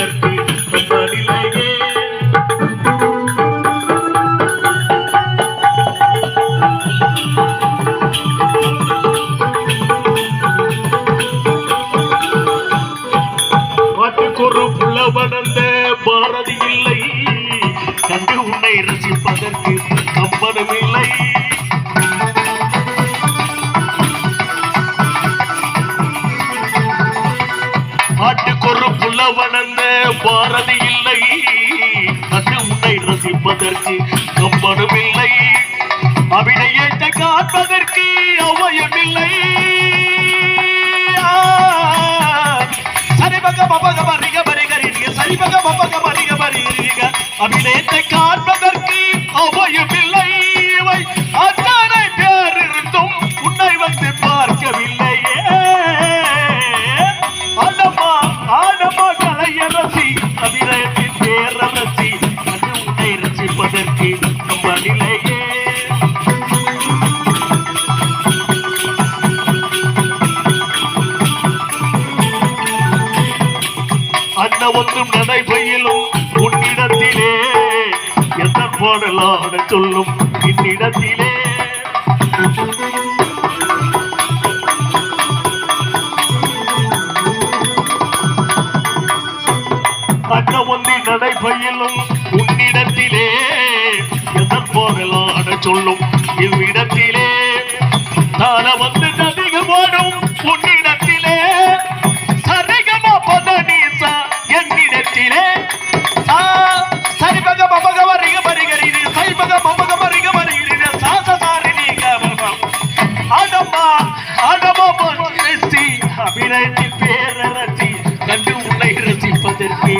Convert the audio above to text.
மலர்த்தி மதிலையே காட்டுக்கொரு புள்ள வளர்ந்த பாரதி இல்லை. கண்டு உன்னை ரசிப்பதற்கு கம்பனமில்லை வளர்ந்த பாரதி இல்லை. அது உன்னை ரசிப்பதற்கு கம்பனும் இல்லை. அபிநயத்தை காப்பதற்கு அவயம் இல்லை ஒன்றும் நடைபெயிலும். உன்னிடத்திலே எந்த பாடலான சொல்லும்? இன்னிடத்திலே. அன்ன ஒன்றின் நடைபெயிலும். உன்னிடத்திலே எதன் போகலான சொல்லும்? இவ்விடத்திலே தான வந்து நதிக போடும் பேரரசி கண்டு உன்னை ரசிப்பதற்கு